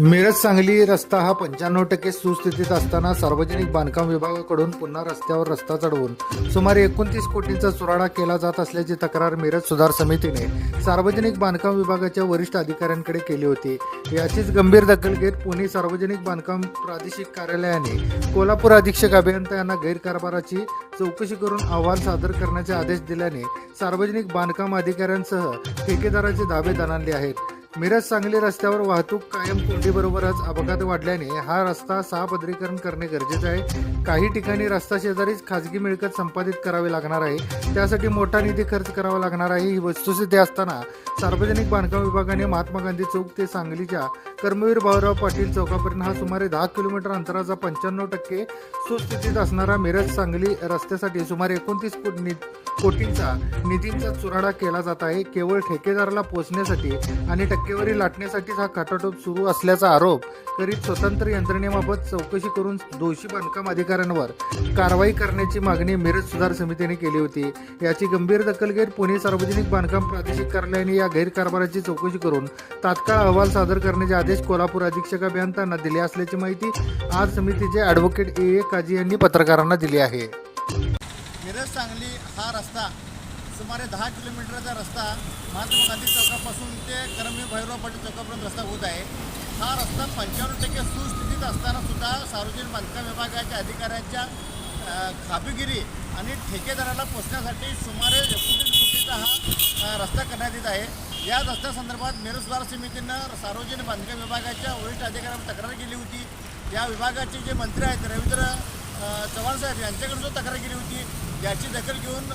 मिरज सांगली रस्ता हा पंच्याण्णव टक्के सुस्थितीत असताना सार्वजनिक बांधकाम विभागाकडून पुन्हा रस्त्यावर रस्ता चढवून सुमारे एकोणतीस कोटींचा चुराडा केला जात असल्याची तक्रार मिरज सुधार समितीने सार्वजनिक बांधकाम विभागाच्या वरिष्ठ अधिकाऱ्यांकडे केली होती. याचीच गंभीर दखल घेत पुणे सार्वजनिक बांधकाम प्रादेशिक कार्यालयाने कोल्हापूर अधीक्षक अभियंता यांना गैरकारभाराची चौकशी करून अहवाल सादर करण्याचे आदेश दिल्याने सार्वजनिक बांधकाम अधिकाऱ्यांसह ठेकेदाराचे धाबे दणाणले आहेत. मिरज सांगली रस्त्यावर वाहतूक कायम कोंडीबरोबरच अपघात वाढल्याने हा रस्ता सहापदरीकरण करणे गरजेचे आहे. काही ठिकाणी रस्ता शेजारीच खाजगी मिळकत संपादित करावी लागणार आहे. त्यासाठी मोठा निधी खर्च करावा लागणार आहे. ही वस्तुस्थिती असताना सार्वजनिक बांधकाम विभागाने महात्मा गांधी चौक ते सांगलीच्या कर्मवीर भाऊराव पाटील चौकापर्यंत हा सुमारे दहा किलोमीटर अंतराचा पंच्याण्णव टक्के सुस्थितीत असणारा मिरज सांगली रस्त्यासाठी सुमारे एकोणतीस कोटींचा निधींचा चुराडा केला जात आहे. केवळ ठेकेदाराला पोचण्यासाठी आणि टक्के टक्केवारी लाटण्यासाठीच हा खटाटोप सुरू असल्याचा आरोप करीत स्वतंत्र यंत्रणेबाबत चौकशी करून दोषी बांधकाम अधिकाऱ्यांवर कारवाई करण्याची मागणी मिरज सुधार समितीने केली होती. याची गंभीर दखल घेत पुणे सार्वजनिक बांधकाम प्रादेशिक कार्यालयाने या गैरकारभाराची चौकशी करून तात्काळ अहवाल सादर करण्याचे आदेश कोल्हापूर अधीक्षक अभियंत्यांना दिले असल्याची माहिती आज समितीचे ॲडव्होकेट ए ए काजी यांनी पत्रकारांना दिली आहे. मिरज सांगली हा रस्ता सुमारे दहा किलोमीटरचा रस्ता महात्मा गांधी चौकापासून ते करमवीर भैरव पाटील चौकापर्यंत रस्ता होत आहे. हा रस्ता पंच्याण्णव टक्के सुस्थितीत असताना सुद्धा सार्वजनिक बांधकाम विभागाच्या अधिकाऱ्यांच्या खाबीगिरी आणि ठेकेदाराला पोचण्यासाठी सुमारे एकोणतीस कोटीचा हा रस्ता करण्यात येत आहे. या रस्त्यासंदर्भात मिरज समितीनं सार्वजनिक बांधकाम विभागाच्या वरिष्ठ अधिकाऱ्यांवर तक्रार केली होती. या विभागाचे जे मंत्री आहेत रवींद्र चव्हाण साहेब यांच्याकडून जो तक्रार केली होती. याची दखल घेऊन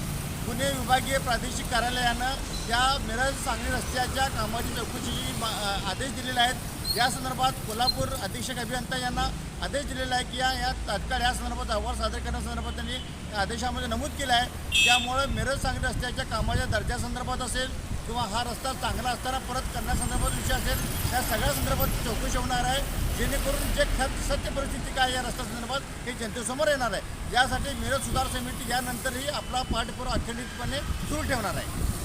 पुणे विभागीय प्रादेशिक कार्यालयानं या मिरज सांगली रस्त्याच्या कामाची चौकशीची मा- आदेश दिलेले आहेत. या संदर्भात कोल्हापूर अधीक्षक अभियंता यांना आदेश दिलेला आहे की या या तात्काळ या संदर्भात अहवाल सादर करण्यासंदर्भात त्यांनी आदेशामध्ये नमूद केलं आहे. त्यामुळे मिरज सांगली रस्त्याच्या कामाच्या दर्जासंदर्भात असेल किंवा हा रस्ता चांगला असताना परत करण्यासंदर्भात विषय असेल त्या सगळ्या संदर्भात चौकशी होणार आहे. जेणेकरून जे खत सत्य परिस्थिती काय या रस्त्यासंदर्भात हे जनतेसमोर येणार आहे. यासाठी मिरज सुधार समिती यानंतरही आपला पाठपुरा अखंडितपणे सुरू ठेवणार आहे.